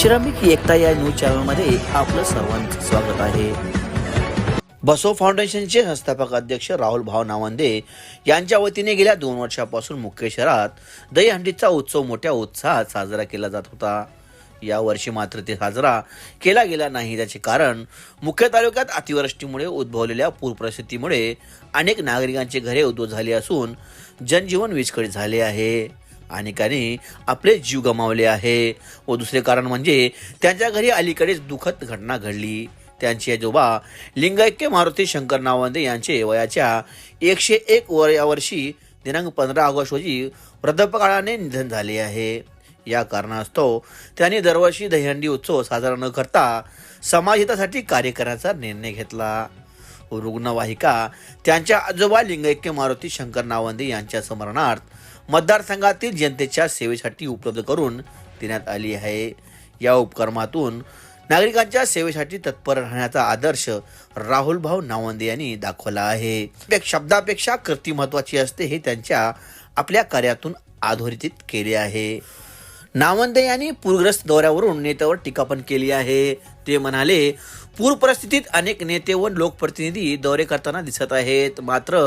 श्रमिक एकता या न्यूज चॅनलमध्ये आपलं सर्वांचं स्वागत आहे. बसव फाउंडेशनचे संस्थापक अध्यक्ष राहुल भाव नावंदे यांच्या वतीने गेल्या दोन वर्षापासून मुख्य शहरात दहीहंडीचा उत्सव मोठ्या उत्साहात साजरा केला जात होता. यावर्षी मात्र ते साजरा केला गेला नाही. त्याचे कारण मुख्य तालुक्यात अतिवृष्टीमुळे उद्भवलेल्या पूरपरिस्थितीमुळे अनेक नागरिकांचे घरे उद्भव झाली असून जनजीवन विस्कळीत झाले आहे. अनेकांनी आपले जीव गमावले आहे. व दुसरे कारण म्हणजे त्यांच्या घरी अलीकडेच दुःखद घटना घडली. त्यांचे आजोबा लिंगैक्य मारुती शंकर नावंदे यांचे वयाच्या एकशे एक वर या वर्षी दिनांक पंधरा ऑगस्ट रोजी वृद्धपकाळाने निधन झाले आहे. या कारणास्तव त्यांनी दरवर्षी दहीहंडी उत्सव साजरा न करता समाजहितासाठी कार्य करण्याचा निर्णय घेतला. रुग्णवाहिका त्यांच्या आजोबा लिंगैक्य मारुती शंकर नावंदे यांच्या स्मरणार्थ मतदारसंघातील जनतेच्या सेवेसाठी उपलब्ध करून देण्यात आली आहे. या उपक्रमातून नागरिकांच्या सेवेसाठी तत्पर राहण्याचा आदर्श राहुल भाऊ नावंदे यांनी दाखवला आहे. शब्दापेक्षा कृती महत्वाची असते हे त्यांच्या आपल्या कार्यातून अधोरेखित केले आहे. नावंदे यांनी पूरग्रस्त दौऱ्यावरून नेत्यावर टीका पण केली आहे. ते म्हणाले पूर परिस्थितीत अनेक नेते व लोकप्रतिनिधी दौरे करताना दिसत आहेत. मात्र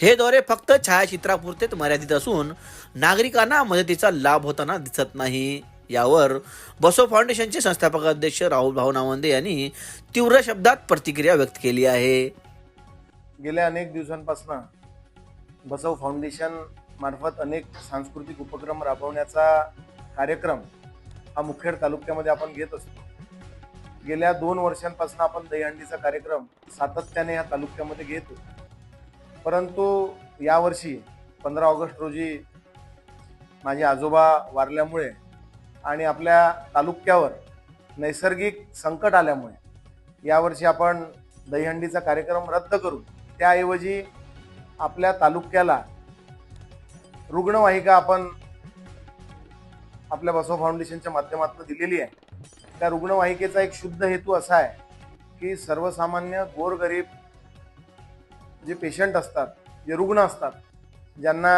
हे दौरे फक्त छायाचित्रापुरतेच मर्यादित असून नागरिकांना मदतीचा लाभ होताना दिसत नाही. यावर बसो फाउंडेशनचे संस्थापक अध्यक्ष राहुल भाऊ नावंदे यांनी तीव्र शब्दात प्रतिक्रिया व्यक्त केली आहे. गेल्या अनेक दिवसांपासून बसव फाउंडेशन मार्फत अनेक सांस्कृतिक उपक्रम राबवण्याचा कार्यक्रम हा मुखेड तालुक्यामध्ये आपण घेत असतो. गेल्या दोन वर्षांपासून आपण दहीहंडीचा कार्यक्रम सातत्याने ह्या तालुक्यामध्ये घेतो परंतु यावर्षी पंधरा ऑगस्ट रोजी माझे आजोबा वारल्यामुळे आणि आपल्या तालुक्यावर नैसर्गिक संकट आल्यामुळे यावर्षी आपण दहीहंडीचा कार्यक्रम रद्द करू. त्याऐवजी आपल्या तालुक्याला रुग्णवाहिका आपण आपल्या बसव फाउंडेशनच्या माध्यमातून दिलेली आहे. त्या रुग्णवाहिकेचा एक शुद्ध हेतू असा आहे की सर्वसामान्य गोरगरीब जे पेशंट असतात जे रुग्ण असतात ज्यांना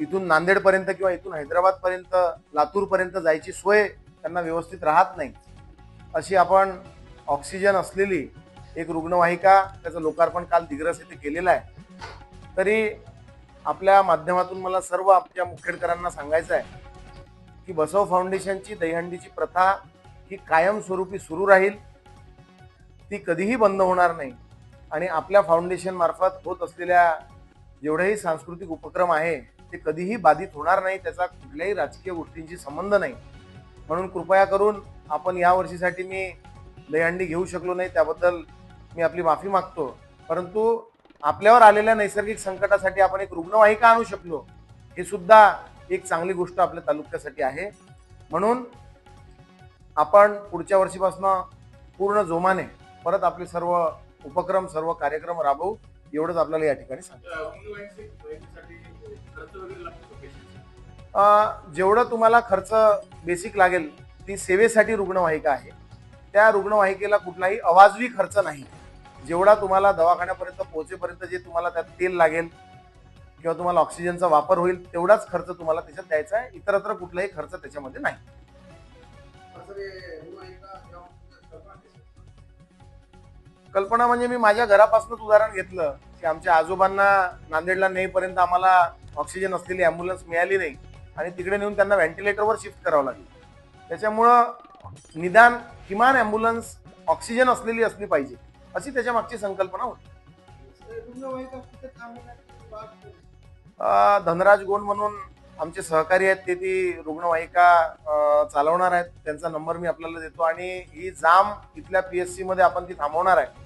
इथून नांदेडपर्यंत किंवा इथून हैदराबादपर्यंत लातूरपर्यंत जायची सोय त्यांना व्यवस्थित राहत नाही. अशी आपण ऑक्सिजन असलेली एक रुग्णवाहिका त्याचं लोकार्पण काल दिग्रस येथे केलेलं आहे. तरी आपल्या माध्यमातून मला सर्व आपल्या मुखेडकरांना सांगायचं आहे की बसव फाउंडेशनची दहीहंडीची प्रथा ही कायमस्वरूपी सुरू राहील. ती कधीही बंद होणार नाही. आणि आपल्या फाउंडेशन मार्फत होत असलेल्या जेवढेही सांस्कृतिक उपक्रम आहे ते कधीही बाधित होणार नाही त्याचा कुठल्याही राजकीय गोष्टींशी संबंध नाही. म्हणून कृपया करून आपण या वर्षीसाठी मी दहीहंडी घेऊ शकलो नाही त्याबद्दल मी आपली माफी मागतो. परंतु आपल्यावर आलेल्या नैसर्गिक संकटासाठी आपण एक रुग्णवाहिका आणू शकलो हे सुद्धा एक चांगली गोष्ट आपल्या तालुक्यासाठी आहे. म्हणून आपण पुढच्या वर्षीपासून पूर्ण जोमाने परत आपले सर्व उपक्रम सर्व कार्यक्रम राबवू एवढंच आपल्याला या ठिकाणी सांगतो. अं, जेवढं तुम्हाला खर्च बेसिक लागेल ती सेवेसाठी रुग्णवाहिका आहे. त्या रुग्णवाहिकेला कुठलाही अवाजवी खर्च नाही. जेवढा तुम्हाला दवाखान्यापर्यंत पोहोचेपर्यंत जे तुम्हाला त्यात तेल लागेल किंवा तुम्हाला ऑक्सिजनचा वापर होईल तेवढाच खर्च तुम्हाला त्याच्यात द्यायचा आहे. इतरत्र कुठलाही खर्च त्याच्यामध्ये नाही. कल्पना म्हणजे मी माझ्या घरापासूनच उदाहरण घेतलं की आमच्या आजोबांना नांदेडला नेईपर्यंत आम्हाला ऑक्सिजन असलेली ॲम्ब्युलन्स मिळाली नाही आणि तिकडे नेऊन त्यांना व्हेंटिलेटरवर शिफ्ट करावं लागलं. त्याच्यामुळं निदान किमान ॲम्ब्युलन्स ऑक्सिजन असलेली असली पाहिजे. अशी त्याच्या मागची संकल्पना होती. धनराज गोंड म्हणून आमचे सहकारी आहेत ते ती रुग्णवाहिका चालवणार आहेत. त्यांचा नंबर मी आपल्याला देतो आणि ही जाम इथल्या पी एस सीमध्ये आपण ती थांबवणार आहे.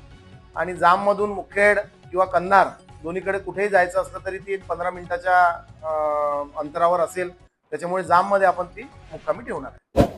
आणि जाममधून मुखेड किंवा कन्नार दोन्हीकडे कुठेही जायचं असलं तरी ती एक पंधरा मिनिटाच्या अंतरावर असेल. त्याच्यामुळे जाममध्ये आपण ती मुक्कामी ठेवणार आहे.